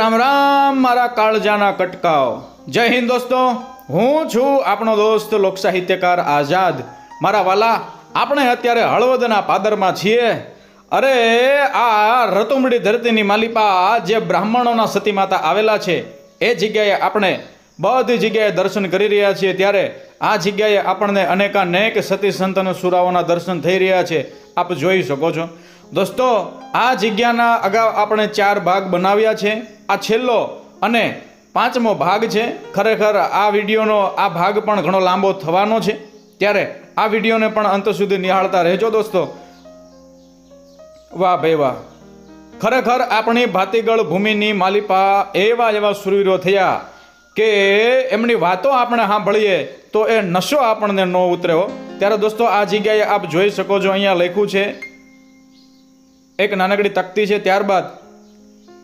રામ રામ, મારા કાળજાના કટકાઓ. જય હિન્દ દોસ્તો, હું છું આપણો દોસ્ત લોક સાહિત્યકાર આઝાદ. મારા વાલા, આપણે અત્યારે હળવદના પાદરમાં છીએ. અરે, આ રતુમડી ધરતીની માલિપા જે બ્રાહ્મણોના સતી માતા આવેલા છે, એ જગ્યાએ આપણે બધી જગ્યાએ દર્શન કરી રહ્યા છીએ. ત્યારે આ જગ્યાએ આપણને અનેકાનેક સતી સંતન સુરાઓના દર્શન થઈ રહ્યા છે. આપ જોઈ શકો છો. દોસ્તો, આ જગ્યાના અગાઉ આપણે ચાર ભાગ બનાવ્યા છે. આ છેલ્લો અને પાંચમો ભાગ છે. ખરેખર આ વિડીયોનો આ ભાગ પણ ઘણો લાંબો થવાનો છે. ત્યારે આ વિડીયોને પણ અંત સુધી નિહાળતા રહેજો દોસ્તો. વાહ ભાઈ વાહ. ખરેખર આપણી ભાતીગળ ભૂમિની માલિપા એવા એવા સુરવીરો થયા કે એમની વાતો આપણે સાંભળીએ તો એ નશો આપણને ન ઉતર્યો. ત્યારે દોસ્તો, આ જગ્યાએ આપ જોઈ શકો છો, અહીંયા લખ્યું છે એક નાનકડી તકતી છે ત્યારબાદ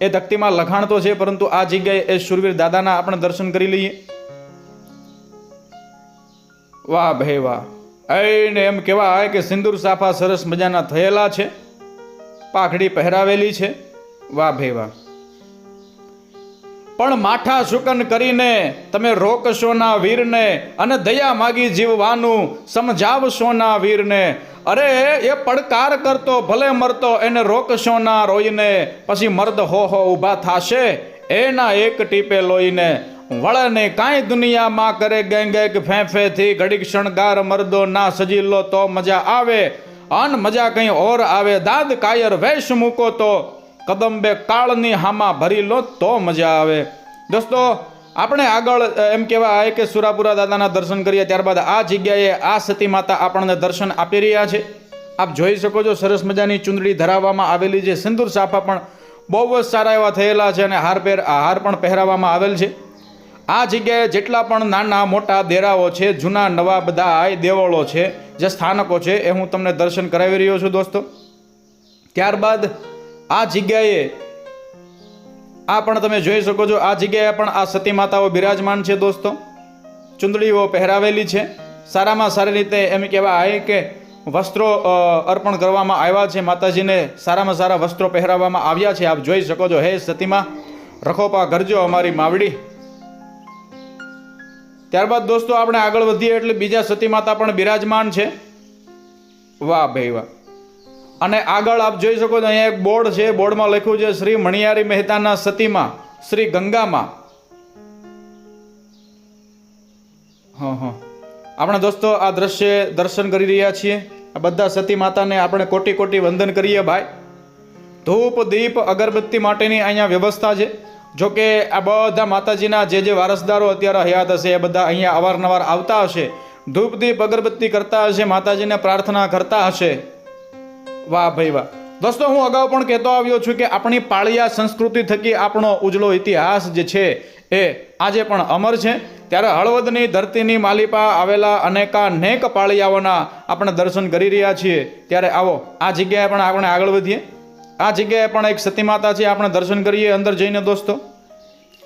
એ તકતીમાં લખાણ તો છે, પરંતુ આ જગ્યાએ એ સુરવીર દાદાના આપણે દર્શન કરી લઈએ. વાહ ભે વાહ. એને એમ કહેવાય કે સિંદૂર સાફા સરસ મજાના થયેલા છે. પાઘડી પહેરાવેલી છે. વાહ ભે વાહ. પણ માઠા શુકન કરીને તમે રોકશોના વીરને અને દયા માગી જીવવાનું સમજાવશોના વીરને. અરે, એ પડકાર કરતો, ભલે મરતો, એને રોકશોના રોઈને. પછી મર્દ હો હો ઊભા થાશે, એના એક ટીપે લોહીને. વળે ને કાંઈ દુનિયામાં કરે ગેંગ ગેંગ ફેંફેથી, ઘડીક શણગાર મર્દો ના સજી લો તો મજા આવે. અન મજા કંઈ ઓર આવે. દાદ કાયર વેશ મૂકો તો કદંબે કાળની હામાં ભરી લો તો મજા આવે. દોસ્તો, આપણે આગળ એમ કહેવાય કે સુરાપુરા દાદાના દર્શન કરીએ ત્યારબાદ આ જગ્યાએ આ સતી માતા આપણને દર્શન આપી રહ્યા છે. આપ જોઈ શકો છો સરસ મજાની ચુંદડી ધરાવવામાં આવેલી છે. સિંદૂર સાફા પણ બહુ જ સારા એવા થયેલા છે અને હાર પહેર, હાર પણ પહેરાવવામાં આવેલ છે. આ જગ્યાએ જેટલા પણ નાના મોટા દેરાઓ છે, જૂના નવા બધા દેવળો છે, જે સ્થાનકો છે, એ હું તમને દર્શન કરાવી રહ્યો છું દોસ્તો. ત્યારબાદ આ જગ્યાએ આ પણ તમે જોઈ શકો છો, આ જગ્યાએ પણ આ સતી માતાઓ બિરાજમાન છે દોસ્તો. ચુંદડીઓ પહેરાવેલી છે. સારામાં સારી રીતે એમ કહેવાય કે વસ્ત્રો અર્પણ કરવામાં આવ્યા છે. માતાજીને સારામાં સારા વસ્ત્રો પહેરાવવામાં આવ્યા છે. આપ જોઈ શકો છો, હે સતીમાં, રખોપા કરજો અમારી માવડી. ત્યારબાદ દોસ્તો આપણે આગળ વધીએ એટલે બીજા સતી માતા પણ બિરાજમાન છે. વાહ ભાઈ વાહ. અને આગળ આપ જોઈ શકો છો, અહીંયા એક બોર્ડ છે, બોર્ડમાં લખ્યું છે, શ્રી મણિયારી મહેતાના સતીમાં, શ્રી ગંગામાં. હા હા. આપણે દોસ્તો, આ દ્રશ્ય દર્શન કરી રહ્યા છીએ. આ બધા સતી માતાને આપણે કોટી કોટી વંદન કરીએ ભાઈ. ધૂપ, દીપ, અગરબત્તી માટેની અહીંયા વ્યવસ્થા છે. જો કે આ બધા માતાજીના જે જે વારસદારો અત્યારે હયાત હશે, એ બધા અહીંયા અવારનવાર આવતા હશે. ધૂપ, દીપ, અગરબત્તી કરતા હશે, માતાજીને પ્રાર્થના કરતા હશે. વાહ ભાઈ વાહ. દોસ્તો, હું અગાઉ પણ કહેતો આવ્યો છું કે આપણી પાળિયા સંસ્કૃતિ થકી આપણો ઉજળો ઇતિહાસ જે છે એ આજે પણ અમર છે. ત્યારે હળવદની ધરતીની માલિપા આવેલા અનેકાનેક પાળિયાઓના આપણે દર્શન કરી રહ્યા છીએ. ત્યારે આવો, આ જગ્યાએ પણ આપણે આગળ વધીએ. આ જગ્યાએ પણ એક સતી માતા છે, આપણે દર્શન કરીએ અંદર જઈને દોસ્તો.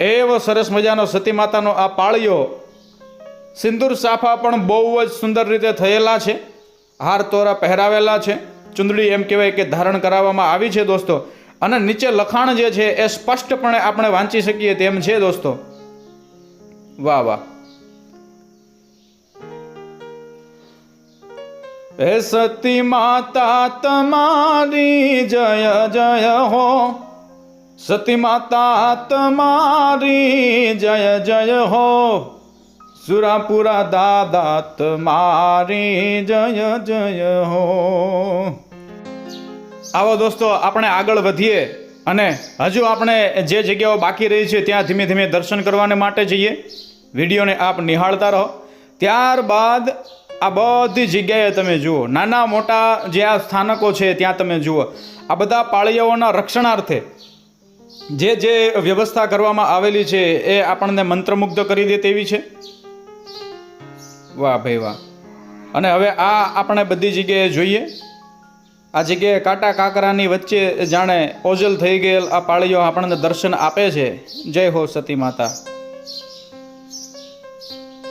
એવો સરસ મજાનો સતી માતાનો આ પાળિયો સિંદૂર સાફા પણ બહુ જ સુંદર રીતે થયેલા છે. હાર તોરા પહેરાવેલા છે. ચુંદડી એમ કહેવાય કે ધારણ કરાવવામાં આવી છે દોસ્તો. અને નીચે લખાણ જે છે એ સ્પષ્ટપણે આપણે વાંચી શકીએ તેમ છે દોસ્તો. વાહ વાહ. હે સતી માતા, તમારી જય જય હો. સતી માતા, તમારી જય જય હો. સુરાપુરા દાદા, તમારી જય જય હો. આવો દોસ્તો, આપણે આગળ વધીએ અને હજુ આપણે જે જગ્યાઓ બાકી રહી છે, ત્યાં ધીમે ધીમે દર્શન કરવાને માટે જઈએ. વિડીયોને આપ નિહાળતા રહો. ત્યારબાદ આ બધી જગ્યાએ તમે જુઓ. નાના મોટા જે આ સ્થાનકો છે, ત્યાં તમે જુઓ. આ બધા પાળીયાઓના રક્ષણાર્થે જે જે વ્યવસ્થા કરવામાં આવેલી છે, એ આપણને મંત્રમુગ્ધ કરી દે તેવી છે. વાહ ભાઈ વાહ. અને હવે આ આપણે બધી જગ્યાએ જોઈએ. આ જગ્યાએ કાંટા કાંકરાની વચ્ચે જાણે ઓજલ થઈ ગયેલ આ પાળીઓ આપણને દર્શન આપે છે. જય હો સતી માતા.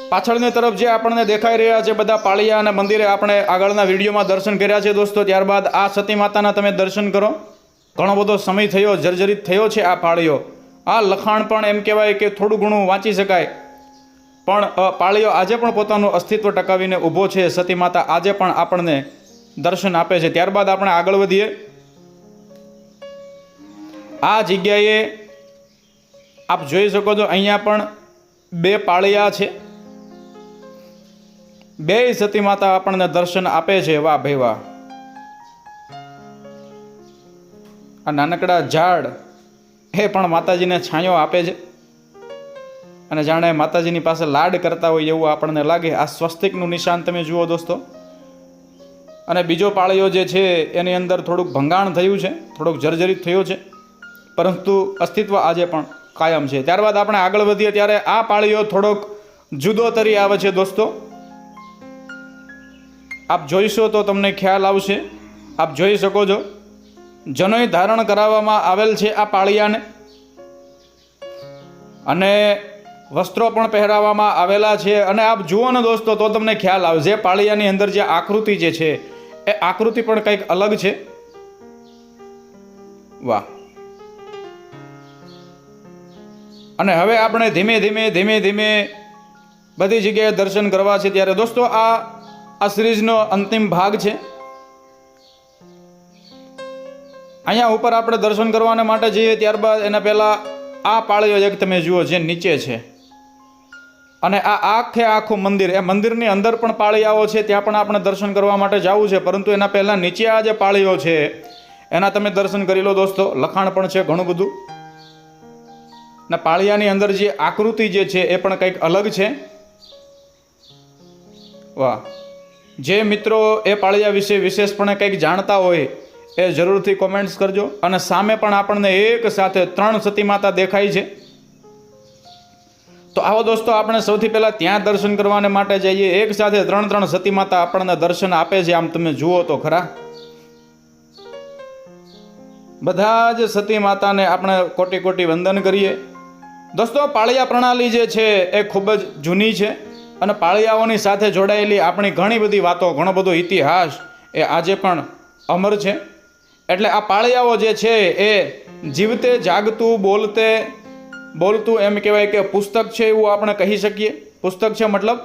પાછળની તરફ જે આપણને દેખાઈ રહ્યા છે બધા પાળિયા અને મંદિરે આપણે આગળના વિડીયોમાં દર્શન કર્યા છે દોસ્તો. ત્યારબાદ આ સતી માતાના તમે દર્શન કરો. ઘણો બધો સમય થયો, જર્જરિત થયો છે આ પાળીઓ. આ લખાણ પણ એમ કહેવાય કે થોડું ઘણું વાંચી શકાય. પણ પાળીઓ આજે પણ પોતાનું અસ્તિત્વ ટકાવીને ઊભો છે. સતી માતા આજે પણ આપણને દર્શન આપે છે. ત્યારબાદ આપણે આગળ વધીએ. આ જગ્યાએ આપ જોઈ શકો છો, અહીંયા પણ બે પાળિયા છે. બે સતી માતા આપણને દર્શન આપે છે વાહ ભાઈ વાહ આ નાનકડા ઝાડ એ પણ માતાજીને છાંયો આપે છે. અને જાણે માતાજીની પાસે લાડ કરતા હોય એવું આપણને લાગે. આ સ્વસ્તિકનું નિશાન તમે જુઓ દોસ્તો. અને બીજો પાળિયો જે છે, એની અંદર થોડુંક ભંગાણ થયું છે, થોડુંક જર્જરિત થયો છે. પરંતુ અસ્તિત્વ આજે પણ કાયમ છે. ત્યારબાદ આપણે આગળ વધીએ, ત્યારે આ પાળીઓ થોડોક જુદો તરી આવે છે દોસ્તો. આપ જોઈશો તો તમને ખ્યાલ આવશે. આપ જોઈ શકો છો. જનોય ધારણ કરાવવામાં આવેલ છે આ પાળિયાને. અને વસ્ત્રો પણ પહેરાવવામાં આવેલા છે. અને આપ જુઓ ને દોસ્તો, તો તમને ખ્યાલ આવશે. પાળિયાની અંદર જે આકૃતિ જે છે એ આકૃતિ પણ કંઈક અલગ છે. વાહ. અને હવે આપણે ધીમે ધીમે ધીમે ધીમે બધી જગ્યાએ દર્શન કરવા છે ત્યારે દોસ્તો આ આ સિરીઝનો અંતિમ ભાગ છે. અહીંયા ઉપર આપણે દર્શન કરવાને માટે જઈએ ત્યારબાદ એના પહેલાં આ પાળીઓ એક તમે જુઓ જે નીચે છે. અને આ આખે આખું મંદિર, એ મંદિરની અંદર પણ પાળીયાઓ છે, ત્યાં પણ આપણે દર્શન કરવા માટે જવું છે, પરંતુ એના પહેલાં નીચે આ જે પાળીઓ છે, એના તમે દર્શન કરી લો દોસ્તો, લખાણ પણ છે ઘણું બધું. ને પાળિયાની અંદર જે આકૃતિ જે છે, એ પણ કંઈક અલગ છે. વાહ. જે મિત્રો એ પાળિયા વિશે વિશેષપણે કંઈક જાણતા હોય, એ જરૂરથી કોમેન્ટ્સ કરજો. અને સામે પણ આપણને એક સાથે ત્રણ સતી માતા દેખાય છે. તો આવો દોસ્તો, આપણે સૌથી પહેલાં ત્યાં દર્શન કરવાને માટે જઈએ. એક સાથે ત્રણ ત્રણ સતી માતા આપણને દર્શન આપે છે. આમ તમે જુઓ તો ખરા. બધા જ સતી માતાને આપણે કોટી કોટી વંદન કરીએ. દોસ્તો, પાળિયા પ્રણાલી જે છે એ ખૂબ જ જૂની છે અને પાળિયાઓની સાથે જોડાયેલી આપણી ઘણી બધી વાતો, ઘણો બધો ઇતિહાસ એ આજે પણ અમર છે. એટલે આ પાળિયાઓ જે છે એ જીવતે, જાગતું, બોલતે બોલતું એમ કહેવાય કે પુસ્તક છે એવું આપણે કહી શકીએ. પુસ્તક છે મતલબ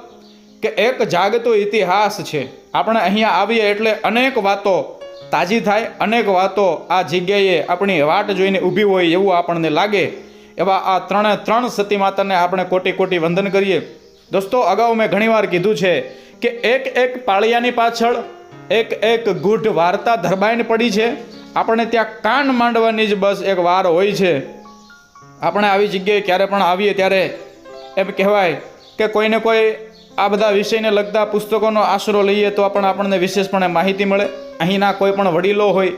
કે એક જાગતો ઇતિહાસ છે. આપણે અહીંયા આવીએ એટલે અનેક વાતો તાજી થાય, અનેક વાતો આ જગ્યાએ આપણી વાટ જોઈને ઊભી હોય એવું આપણને લાગે. એવા આ ત્રણે ત્રણ સતી માતાને આપણે કોટી કોટી વંદન કરીએ. દોસ્તો, અગાઉ મેં ઘણીવાર કીધું છે કે એક એક પાળિયાની પાછળ એક એક ગૂઢ વાર્તા ધરબાઈને પડી છે. આપણે ત્યાં કાન માંડવાની જ બસ એક વાર હોય છે. આપણે આવી જગ્યાએ ક્યારે પણ આવીએ ત્યારે એમ કહેવાય કે કોઈને કોઈ આ બધા વિષયને લગતા પુસ્તકોનો આશરો લઈએ તો પણ આપણને વિશેષપણે માહિતી મળે. અહીંના કોઈ પણ વડીલો હોય,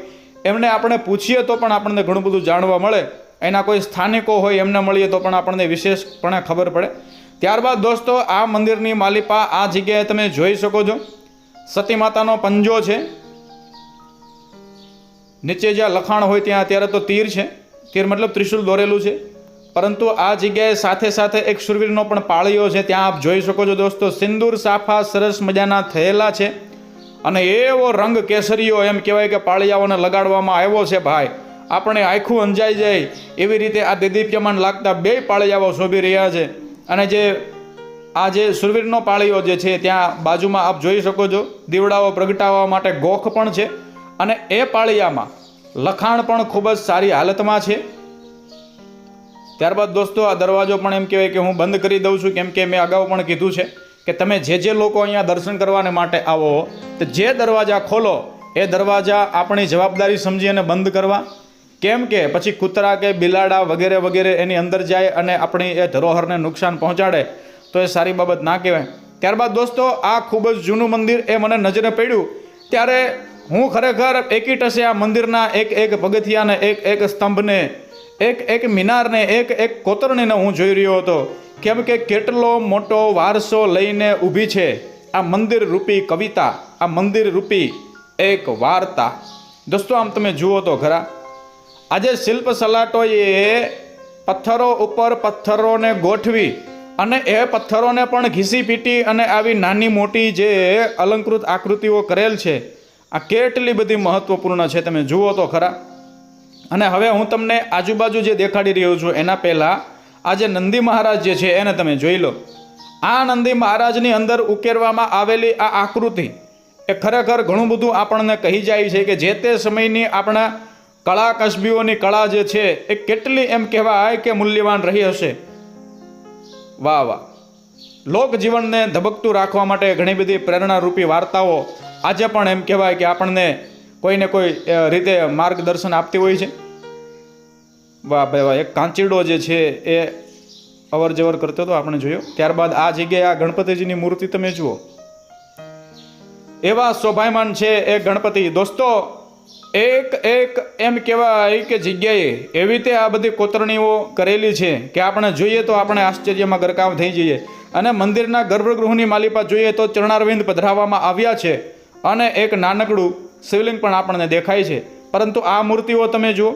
એમને આપણે પૂછીએ તો પણ આપણને ઘણું બધું જાણવા મળે. એના કોઈ સ્થાનિકો હોય, એમને મળીએ તો પણ આપણને વિશેષપણે ખબર પડે. ત્યારબાદ દોસ્તો, આ મંદિરની માલિપા, આ જગ્યાએ તમે જોઈ શકો છો. સતી માતાનો પંજો છે. નીચે જ્યાં લખાણ હોય ત્યાં અત્યારે તો તીર છે. તીર મતલબ ત્રિશુલ દોરેલું છે. પરંતુ આ જગ્યાએ સાથે સાથે એક સુરવીરનો પણ પાળીયો છે. ત્યાં આપ જોઈ શકો છો દોસ્તો, સિંદૂર સાફા સરસ મજાના થયેલા છે. અને એવો રંગ કેસરીઓ એમ કહેવાય કે પાળિયાઓને લગાડવામાં આવ્યો છે ભાઈ. આપણે આખું અંજાઈ જાય એવી રીતે આ દેદીપ્યમાન લાગતા બે પાળિયાઓ શોભી રહ્યા છે. અને જે આ જે સુરવીરનો પાળીઓ જે છે ત્યાં બાજુમાં આપ જોઈ શકો છો, દીવડાઓ પ્રગટાવવા માટે ગોખ પણ છે. અને એ પાળિયામાં લખાણ પણ ખૂબ જ સારી હાલતમાં છે. ત્યારબાદ દોસ્તો, આ દરવાજો પણ એમ કહેવાય કે હું બંધ કરી દઉં છું, કેમ કે મેં અગાઉ પણ કીધું છે કે તમે જે જે લોકો અહીંયા દર્શન કરવાને માટે આવો, તો જે દરવાજા ખોલો, એ દરવાજા આપણી જવાબદારી સમજી અને બંધ કરવા. કેમ કે પછી કૂતરા કે બિલાડા વગેરે વગેરે એની અંદર જાય અને આપણી એ ધરોહરને નુકસાન પહોંચાડે, તો એ સારી બાબત ના કહેવાય. ત્યારબાદ દોસ્તો, આ ખૂબ જ જૂનું મંદિર એ મને નજરે પડ્યું. ત્યારે હું ખરેખર એકી આ મંદિરના એક એક પગથિયાને, એક એક સ્તંભને, એક એક મિનારને, એક એક કોતરણીને હું જોઈ રહ્યો હતો. કેમ કે કેટલો મોટો વારસો લઈને ઊભી છે આ મંદિર રૂપી કવિતા, આ મંદિર રૂપી એક વાર્તા. દોસ્તો, આમ તમે જુઓ તો ખરા. આજે શિલ્પ સલાટોએ પથ્થરો ઉપર પથ્થરોને ગોઠવી અને એ પથ્થરોને પણ ઘીસી પીટી અને આવી નાની મોટી જે અલંકૃત આકૃતિઓ કરેલ છે આ કેટલી બધી મહત્વપૂર્ણ છે તમે જુઓ તો ખરા. અને હવે હું તમને આજુબાજુ જે દેખાડી રહ્યો છું, એના પહેલાં આ જે નંદી મહારાજ જે છે, એને તમે જોઈ લો. આ નંદી મહારાજની અંદર ઉકેરવામાં આવેલી આ આકૃતિ એ ખરેખર ઘણું બધું આપણને કહી જાય છે કે જે તે સમયની આપણા કળા કસબીઓની કળા જે છે, એ કેટલી એમ કહેવાય કે મૂલ્યવાન રહી હશે. વાહ વાહ. લોક જીવનને ધબકતું રાખવા માટે ઘણી બધી પ્રેરણારૂપી વાર્તાઓ આજે પણ એમ કહેવાય કે આપણને કોઈને કોઈ રીતે માર્ગદર્શન આપતી હોય છે. વાહ ભાઈ વાહ, એક કાંચીડો જે છે એ અવર જવર કરતો હતો આપણે જોયો. ત્યારબાદ આ જગ્યાએ આ ગણપતિજીની મૂર્તિ તમે જુઓ. એવા શોભાયમાન છે એ ગણપતિ. દોસ્તો, એક એક એમ કહેવાય કે જગ્યાએ એવી રીતે આ બધી કોતરણીઓ કરેલી છે કે આપણે જોઈએ તો આપણે આશ્ચર્યમાં ગરકાવ થઈ જઈએ. અને મંદિરના ગર્ભગૃહની માલિપા જોઈએ તો ચરણારવિંદ પધરાવવામાં આવ્યા છે. અને એક નાનકડું શિવલિંગ પણ આપણને દેખાય છે. પરંતુ આ મૂર્તિઓ તમે જુઓ.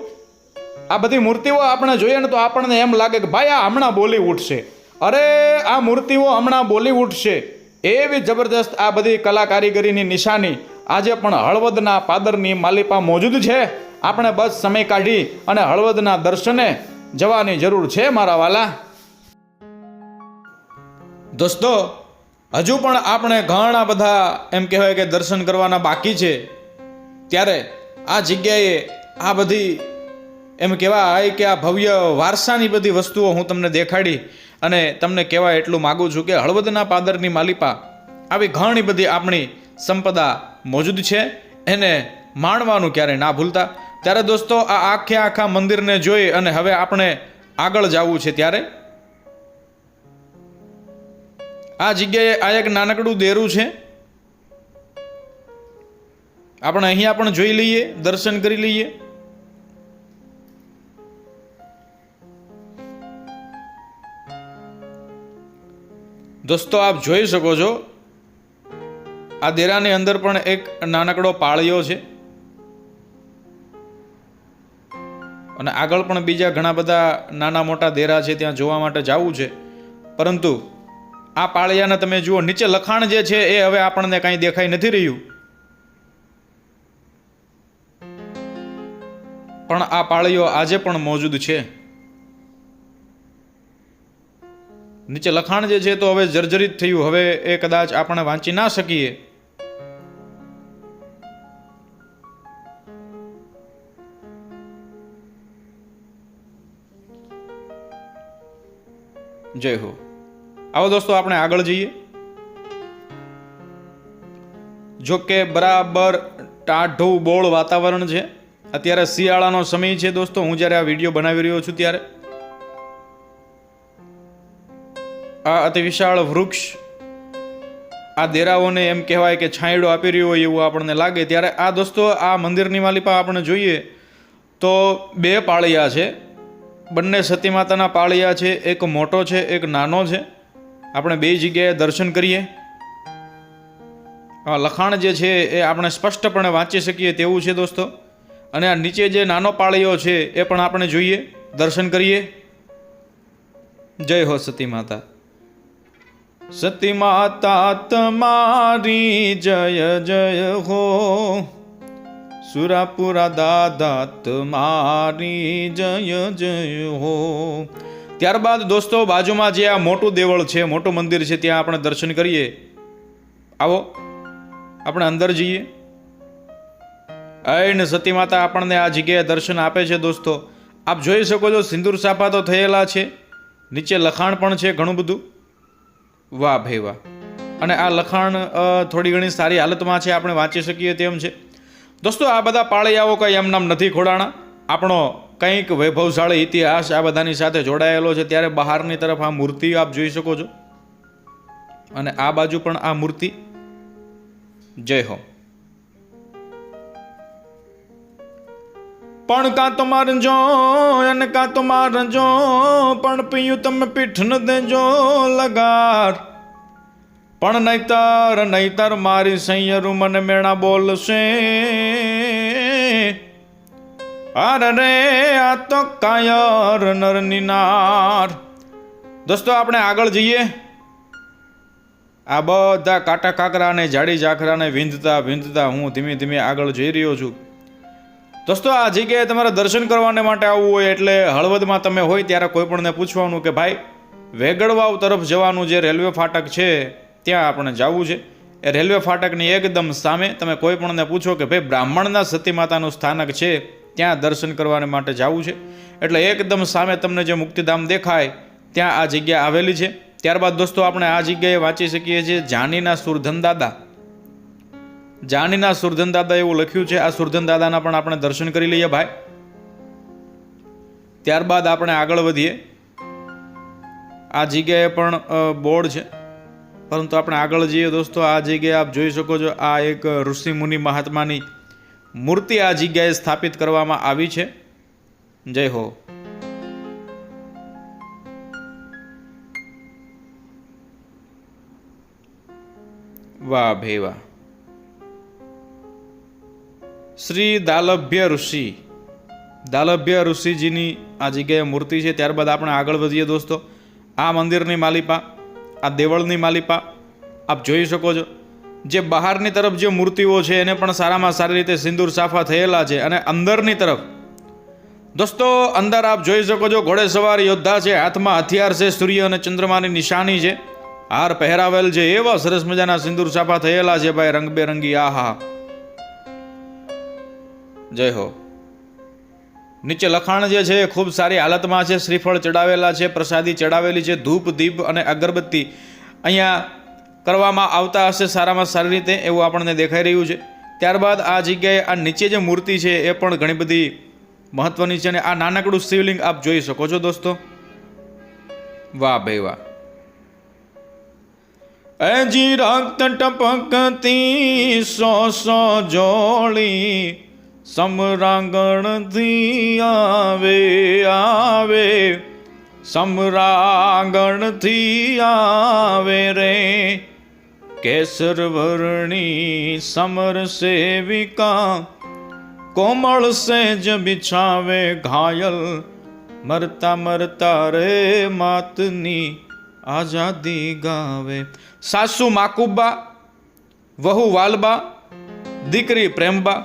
આ બધી મૂર્તિઓ આપણે જોઈએ ને તો આપણને એમ લાગે કે ભાઈ, આ હમણાં બોલી ઉઠશે અરે, આ મૂર્તિઓ હમણાં બોલી ઉઠશે એવી જબરદસ્ત આ બધી કલા કારીગરીની નિશાની. આજે પણ હળવદના પાદરની માલિપા મોજૂદ છે. આપણે બસ સમય કાઢી અને હળવદના દર્શને જવાની જરૂર છે, મારા વાલા. દોસ્તો હજુ પણ આપણે ઘણા બધા એમ કહેવાય કે દર્શન કરવાના બાકી છે. ત્યારે આ જગ્યાએ આ બધી એમ કહેવાય કે આ ભવ્ય વારસાની બધી વસ્તુઓ હું તમને દેખાડી અને તમને કહેવાય એટલું માગું છું કે હળવદના પાદરની માલિપા આવી ઘણી બધી આપણી સંપદા મોજૂદ છે. એને માણવાનું ક્યારે ના ભૂલતા. ત્યારે દોસ્તો, આ આખે આખા મંદિરને જોઈ અને હવે આપણે આગળ જવું છે ત્યારે. આ જગ્યાએ આ એક નાનકડું દેરું છે. આપણે અહીંયા પણ જોઈ લઈએ, દર્શન કરી લઈએ. દોસ્તો, આપ જોઈ શકો છો, આ દેરાની અંદર પણ એક નાનકડો પાળિયો છે. અને આગળ પણ બીજા ઘણા બધા નાના મોટા દેરા છે ત્યાં જોવા માટે જવું છે. પરંતુ આ પાળિયાને તમે જુઓ, નીચે લખાણ જે છે એ હવે આપણને કાંઈ દેખાઈ નથી રહ્યું. પણ આ પાળીઓ આજે પણ મોજૂદ છે. નીચે લખાણ જે છે તો હવે જર્જરિત થયું. હવે એ કદાચ આપણે વાંચી ના શકીએ. જય હો. આવો દોસ્તો, આપણે આગળ જઈએ. જો કે બરાબર ટાઢું બોળ વાતાવરણ છે. અત્યારે શિયાળાનો સમય છે દોસ્તો, હું જ્યારે આ વીડિયો બનાવી રહ્યો છું ત્યારે. આ અતિ વિશાળ વૃક્ષ, આ દેરાઓને એમ કહેવાય કે છાંયડો આપી રહ્યો હોય એવું આપણને લાગે. ત્યારે આ દોસ્તો, આ મંદિરની માલિપા આપણે જોઈએ તો બે પાળિયા છે. બંને સતી માતાના પાળિયા છે, એક મોટો છે, એક નાનો છે. આપણે બે જગ્યાએ દર્શન કરીએ. આ લખાણ જે છે એ આપણે સ્પષ્ટપણે વાંચી શકીએ તેવું છે દોસ્તો. અને આ નીચે જે નાનો પાળીઓ છે એ પણ આપણે જોઈએ, દર્શન કરીએ. જય હો સતી માતા. સતી માતા તમારી જય જય હો. સુરાપુરા દાદા તમારી જય જય હો. ત્યારબાદ દોસ્તો, બાજુમાં જે આ મોટું દેવળ છે, મોટું મંદિર છે, ત્યાં આપણે દર્શન કરીએ. આવો, આપણે અંદર જઈએ. અયન સતી માતા આપણને આ જગ્યાએ દર્શન આપે છે દોસ્તો. આપ જોઈ શકો છો, સિંદૂર સાફા તો થયેલા છે. નીચે લખાણ પણ છે ઘણું બધું. વાહ ભાઈ વાહ. અને આ લખાણ થોડી ઘણી સારી હાલતમાં છે, આપણે વાંચી શકીએ તેમ છે. દોસ્તો, આ બધા પાળિયાઓ કંઈ એમ નામ નથી ખોડાણા. આપણો કંઈક વૈભવશાળી ઇતિહાસ આ બધાની સાથે જોડાયેલો છે, ત્યારે બહારની તરફ આ મૂર્તિ આપ જોઈ શકો છો. અને આ બાજુ પણ આ મૂર્તિ. જય હો. પણ કાં તો મારજો અને કાં તો મારજો પણ પીયું તમે પીઠ ન દેજો લગાર. પણ નહીતર નહીતર મારી સૈયરું મને મેણા બોલશે. અરે આ તો કાયર નરની નાર દોસ્તો, આપણે આગળ જઈએ. આ બધા કાટા કાકરાને જાડી ઝાકરાને વિંધતા વિંધતા હું ધીમે ધીમે આગળ જઈ રહ્યો છું. દોસ્તો, આ જગ્યાએ તમારે દર્શન કરવાને માટે આવવું હોય એટલે હળવદમાં તમે હોય ત્યારે કોઈપણને પૂછવાનું કે ભાઈ, વેગડવાવ તરફ જવાનું જે રેલવે ફાટક છે, ત્યાં આપણે જવું છે. એ રેલવે ફાટકની એકદમ સામે તમે કોઈપણને પૂછો કે ભાઈ, બ્રાહ્મણના સતી માતાનું સ્થાનક છે. ત્યાં દર્શન કરવાને માટે જવું છે. એટલે એકદમ સામે તમને જે મુક્તિધામ દેખાય, ત્યાં આ જગ્યા આવેલી છે. ત્યારબાદ દોસ્તો, આપણે આ જગ્યાએ વાંચી શકીએ છીએ જાનીના સુરધન દાદા. જાનીના સુરધન દાદા એવું લખ્યું છે. આ સુરધન દાદાના પણ આપણે દર્શન કરી લઈએ ભાઈ. ત્યારબાદ આપણે આગળ વધીએ. આ જગ્યાએ પણ બોર્ડ છે. પરંતુ આપણે આગળ જઈએ દોસ્તો, આ જગ્યાએ આપ જોઈ શકો છો, આ એક ઋષિ મુનિ મહાત્માની મૂર્તિ આ જગ્યાએ સ્થાપિત કરવામાં આવી છે. જય હો. વાહ ભેવા શ્રી દાલભ્ય ઋષિ. દાલભ્ય ઋષિજીની આ જગ્યાએ મૂર્તિ છે. ત્યારબાદ આપણે આગળ વધીએ દોસ્તો. આ મંદિરની માલિપા, આ દેવળની માલિપા, આપ જોઈ શકો છો. જે બહારની તરફ જે મૂર્તિઓ છે એને પણ સારામાં સારી રીતે સિંદૂર સાફા થયેલા છે અને અંદરની તરફ. દોસ્તો, અંદર આપ જોઈ શકો છો ઘોડેસવાર યોદ્ધા છે, હાથમાં હથિયાર છે, સૂર્ય અને ચંદ્રમાની નિશાની છે. હાર પહેરાવેલ છે એવા સરસ મજાના સિંદૂર સાફા થયેલા છે ભાઈ, રંગબેરંગી, આહા. જય હો. નીચે લખાણ જે છે એ ખૂબ સારી હાલતમાં છે, શ્રીફળ ચડાવેલા છે, પ્રસાદી ચડાવેલી છે, ધૂપ, દીપ અને અગરબત્તી. અહીંયા કરવામાં આવતા હશે સારામાં સારી રીતે, એવું આપણને દેખાઈ રહ્યું છે. ત્યારબાદ આ જગ્યાએ આ નીચે જે મૂર્તિ છે, એ પણ ઘણી બધી મહત્વની છે અને આ નાનકડું શિવલિંગ આપ જોઈ શકો છો દોસ્તો. વાહ ભાઈ વાહ. એજી રક્ત ટપકતી સો સો જોડી સમરાંગણથી આવે આવે. સમરાંગણથી આવે રે. કેસર વર્ણી સમર સેવિકા, કોમળ સેજ બિછાવે ઘાયલ. મરતા મરતા રે માતની આઝાદી ગાવે. સાસુ માકુબા, વહુ વાલબા, દીકરી પ્રેમબા.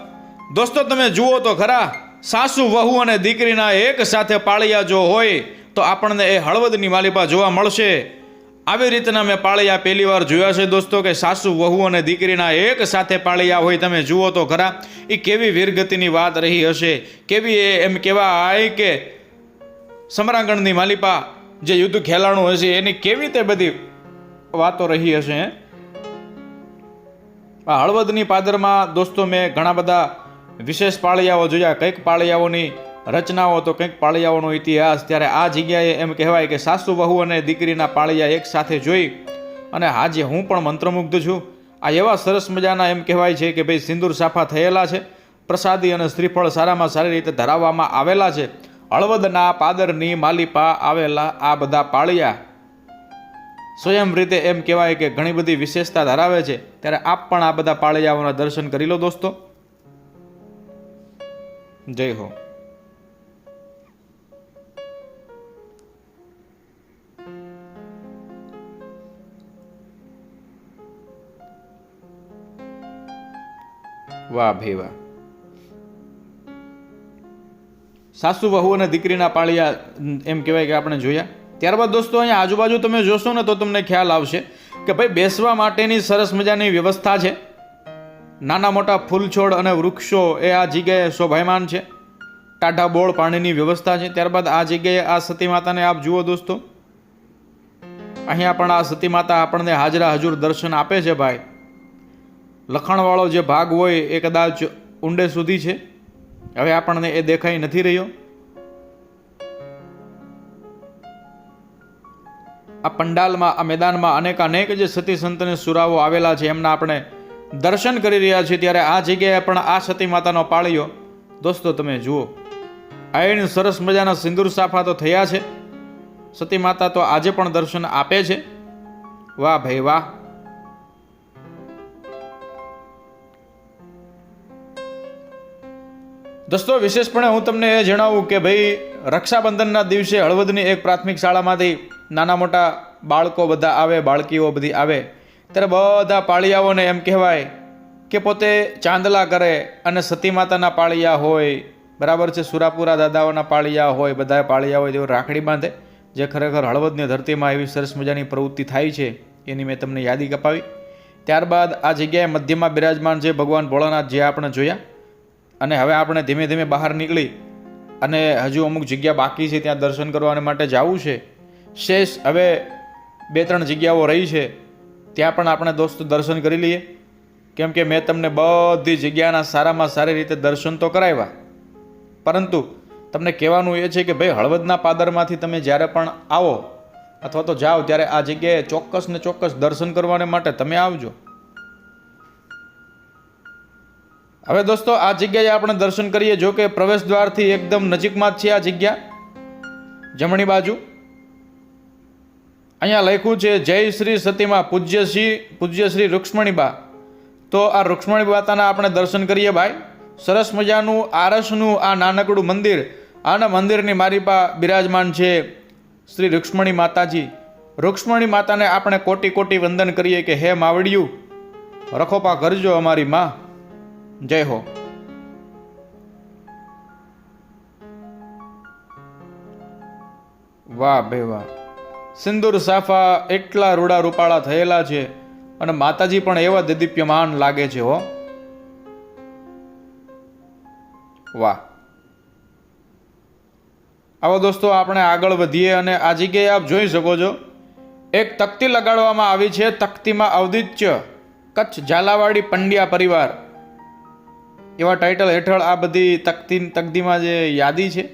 દોસ્તો, તમે જુઓ તો ખરા, સાસુ, વહુ અને દીકરીના એક સાથે પાળિયા જો હોય, તો આપણને એ હળવદની માલિપા જોવા મળશે. આવી રીતના મેં પાળિયા પહેલી વાર જોયા છે દોસ્તો કે સાસુ, વહુ અને દીકરીના એક સાથે પાળિયા હોય, તમે જુઓ તો ખરા એ કેવી વીરગતિની વાત રહી હશે. કેવી એ એમ કહેવાય કે સમરાંગણની માલિપા જે યુદ્ધ ખેલાણું હશે, એની કેવી રીતે બધી વાતો રહી હશે હળવદની પાદરમાં દોસ્તો મેં ઘણા બધા વિશેષ પાળિયાઓ જોયા, કંઈક પાળિયાઓની રચનાઓ તો કંઈક પાળિયાઓનો ઇતિહાસ. ત્યારે આ જગ્યાએ એમ કહેવાય કે સાસુ વહુ અને દીકરીના પાળિયા એક સાથે જોઈ અને હાજે, હું પણ મંત્રમુગ્ધ છું. આ એવા સરસ મજાના એમ કહેવાય છે કે ભાઈ સિંદૂર સાફા થયેલા છે. પ્રસાદી અને શ્રીફળ સારામાં સારી રીતે ધરાવવામાં આવેલા છે. હળવદના પાદરની માલિપા આવેલા આ બધા પાળિયા સ્વયં રીતે એમ કહેવાય કે ઘણી બધી વિશેષતા ધરાવે છે. ત્યારે આપ પણ આ બધા પાળિયાઓના દર્શન કરી લો દોસ્તો. જય હો. વાહ ભાઈ વાહ સાસુ વહુ અને દીકરીના પાળિયા એમ કહેવાય કે આપણે જોયા. ત્યારબાદ દોસ્તો, અહીંયા આજુબાજુ તમે જોશો ને તો તમને ખ્યાલ આવશે કે ભાઈ, બેસવા માટેની સરસ મજાની વ્યવસ્થા છે. નાના મોટા ફૂલ છોડ અને વૃક્ષો એ આ જગ્યાએ શોભાયમાન છે. ટાઢા બોળ પાણીની વ્યવસ્થા છે. ત્યારબાદ આ જગ્યાએ આ સતી માતાને આપ જુઓ દોસ્તો. અહીંયા પણ આ સતી માતા આપણને હાજરા હજુર દર્શન આપે છે ભાઈ. લખાણવાળો જે ભાગ હોય એ કદાચ ઊંડે સુધી છે. હવે આપણને એ દેખાઈ નથી રહ્યો. આ પંડાલમાં, આ મેદાનમાં અનેક અનેક જે સતી સંતને સુરાવો આવેલા છે, એમના આપણે દર્શન કરી રહ્યા છીએ. ત્યારે આ જગ્યાએ પણ આ સતી માતાનો પાળિયો. દોસ્તો, તમે જુઓ. આયણ સરસ મજાના સિંદૂર સાફા તો થયા છે. સતી માતા તો આજે પણ દર્શન આપે છે. વાહ ભાઈ વાહ. દોસ્તો, વિશેષપણે હું તમને એ જણાવું કે ભાઈ, રક્ષાબંધનના દિવસે હળવદની એક પ્રાથમિક શાળામાંથી નાના મોટા બાળકો બધા આવે, બાળકીઓ બધી આવે. ત્યારે બધા પાળિયાઓને એમ કહેવાય કે પોતે ચાંદલા કરે અને સતી માતાના પાળિયા હોય, બરાબર છે, સુરાપુરા દાદાઓના પાળિયા હોય બધા પાળિયા હોય તેઓ રાખડી બાંધે, જે ખરેખર હળવદની ધરતીમાં એવી સરસ મજાની પ્રવૃત્તિ થાય છે, એની મેં તમને યાદી કપાવી. ત્યારબાદ આ જગ્યાએ મધ્યમાં બિરાજમાન છે ભગવાન ભોળાનાથ જે આપણે જોયા. અને હવે આપણે ધીમે ધીમે બહાર નીકળી અને હજુ અમુક જગ્યા બાકી છે ત્યાં દર્શન કરવા માટે જવું છે. શેષ હવે બે ત્રણ જગ્યાઓ રહી છે. ત્યાં પણ આપણે દોસ્તો દર્શન કરી લઈએ. કેમ કે મેં તમને બધી જગ્યાના સારામાં સારી રીતે દર્શન તો કરાવ્યા. પરંતુ તમને કહેવાનું એ છે કે ભાઈ હળવદના પાદરમાંથી તમે જ્યારે પણ આવો અથવા તો જાઓ ત્યારે આ જગ્યાએ ચોક્કસ ને ચોક્કસ દર્શન કરવાને માટે તમે આવજો. હવે દોસ્તો, આ જગ્યાએ આપણે દર્શન કરીએ, જો કે પ્રવેશ દ્વારથી એકદમ નજીકમાં જ છે આ જગ્યા. જમણી બાજુ. અહીંયા લખ્યું છે, જય શ્રી સતીમાં પૂજ્ય શ્રી પૂજ્ય શ્રી રૂક્ષ્મણીબા. તો આ રૂક્ષ્મણી માતાના આપણે દર્શન કરીએ ભાઈ. સરસ મજાનું આરસનું આ નાનકડું મંદિર. આના મંદિરની મારી પા બિરાજમાન છે શ્રી રૂક્ષ્મણી માતાજી. રૂક્ષ્મણી માતાને આપણે કોટી કોટી વંદન કરીએ કે, હે માવડિયું, રખોપા કરજો અમારી માં. જય હો. વાહ બે વાહ. સિંદૂર સાફા એટલા રૂડા રૂપાળા થયેલા છે અને માતાજી પણ એવા દિદીપ્યમાન લાગે છે હો. વાહ. આવો દોસ્તો, આપણે આગળ વધીએ અને આ જગ્યાએ આપ જોઈ શકો છો. એક તકતી લગાડવામાં આવી છે તકતીમાં અવદિત્ય કચ્છ ઝાલાવાડી પંડ્યા પરિવાર. એવા ટાઇટલ હેઠળ આ બધી તકતી, તકદીમાં જે યાદી છે,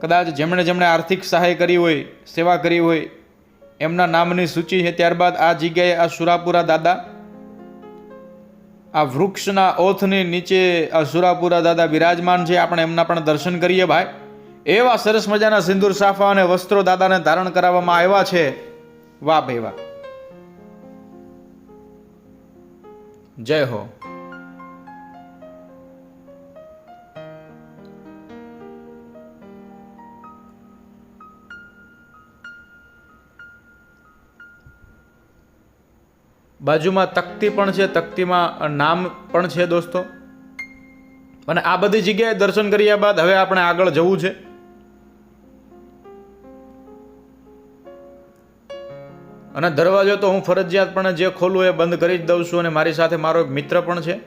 કદાચ જેમણે જેમણે આર્થિક સહાય કરી હોય, સેવા કરી હોય, એમના નામની સૂચિ છે, ત્યારબાદ આ જગ્યાએ આ સુરાપુરા દાદા, આ વૃક્ષના ઓથની નીચે આ સુરાપુરા દાદા બિરાજમાન છે, આપણે એમના પણ દર્શન કરીએ ભાઈ. એવા સરસ મજાના સિંદૂર, સાફા અને વસ્ત્રો દાદાને ધારણ કરાવવામાં આવ્યા છે. વાહ ભાઈ વાહ. જય હો. બાજુમાં તકતી પણ છે, તકતીમાં નામ પણ છે દોસ્તો. અને આ બધી જગ્યાએ દર્શન કર્યા બાદ હવે આપણે આગળ જવું છે. અને દરવાજો તો હું ફરજિયાતપણે જે ખોલું એ બંધ કરી જ દઉં છું અને મારી સાથે મારો એક મિત્ર પણ છે,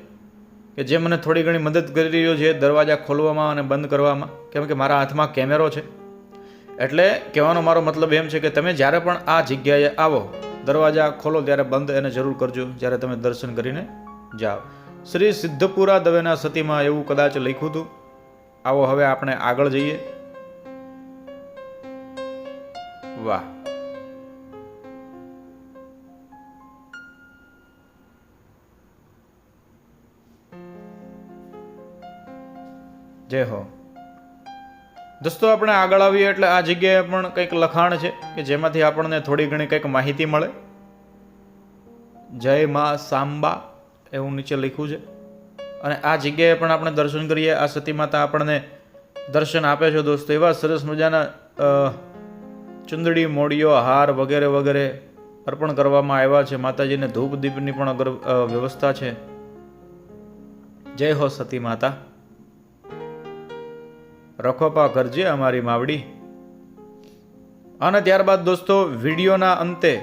કે જે મને થોડી ઘણી મદદ કરી રહ્યો છે દરવાજા ખોલવામાં અને બંધ કરવામાં, કેમ કે મારા હાથમાં કેમેરો છે. એટલે કહેવાનો મારો મતલબ એમ છે કે તમે જ્યારે પણ આ જગ્યાએ આવો દરવાજા ખોલો ત્યારે બંધ એને જરૂર કરજો, જ્યારે તમે દર્શન કરીને જાઓ. શ્રી સિદ્ધપુરા દવેના સતીમાં એવું કદાચ લખ્યું હતું. આવો હવે આપણે આગળ જઈએ. વાહ. જય હો. દોસ્તો, આપણે આગળ આવીએ એટલે આ જગ્યાએ પણ કંઈક લખાણ છે કે જેમાંથી આપણને થોડી ઘણી કંઈક માહિતી મળે. જય મા સાંબા, એવું નીચે લખ્યું છે. અને આ જગ્યાએ પણ આપણે દર્શન કરીએ. આ સતી માતા આપણને દર્શન આપે છે દોસ્તો. એવા સરસ મજાના ચુંદડી, મોડીઓ, હાર વગેરે વગેરે અર્પણ કરવામાં આવ્યા છે. માતાજીને ધૂપ દીપની પણ વ્યવસ્થા છે. જય હો સતી માતા રખોપા કરજે અમારી માવડી. અને ત્યારબાદ દોસ્તો, વિડીયોના અંતે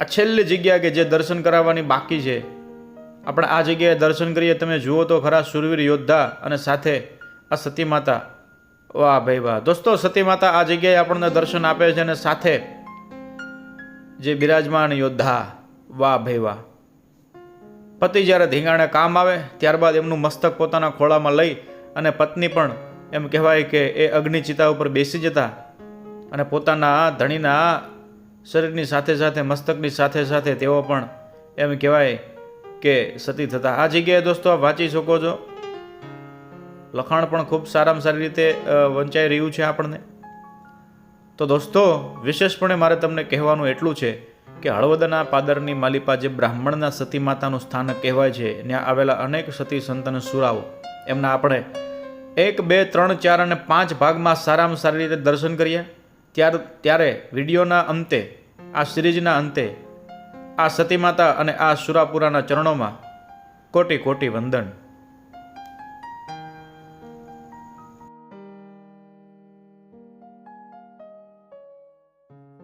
આ છેલ્લી જગ્યા કે જે દર્શન કરાવવાની બાકી છે, આપણે આ જગ્યાએ દર્શન કરીએ. તમે જુઓ તો ખરા સુરવીર યોદ્ધા અને સાથે આ સતી માતા વાહ ભાઈ વાહ. દોસ્તો સતી માતા આ જગ્યાએ આપણને દર્શન આપે છે અને સાથે જે બિરાજમાન યોદ્ધા. વાહ ભાઈ વાહ. પતિ જ્યારે ધીંગાણે કામ આવે, ત્યારબાદ એમનું મસ્તક પોતાના ખોળામાં લઈ અને પત્ની પણ એમ કહેવાય કે એ અગ્નિ ચિતા ઉપર બેસી જતા અને પોતાના ધણીના શરીરની સાથે સાથે, મસ્તકની સાથે સાથે તેઓ પણ એમ કહેવાય કે સતી થતા. આ જગ્યાએ દોસ્તો આપ વાંચી શકો છો. લખાણ પણ ખૂબ સારામાં સારી રીતે વંચાઈ રહ્યું છે આપણને. તો દોસ્તો, વિશેષપણે મારે તમને કહેવાનું એટલું છે કે હળવદના પાદરની માલિપા જે બ્રાહ્મણના સતી માતાનું સ્થાનક કહેવાય છે, ત્યાં આવેલા અનેક સતી સંતન સુરાઓ. એમના આપણે એક, બે, ત્રણ, ચાર અને પાંચ ભાગમાં સારામાં સારી રીતે દર્શન કર્યા ત્યાર, ત્યારે વિડીયોના અંતે, આ સિરીઝના અંતે, આ સતી માતા અને આ સુરાપુરાના ચરણોમાં કોટી કોટી વંદન.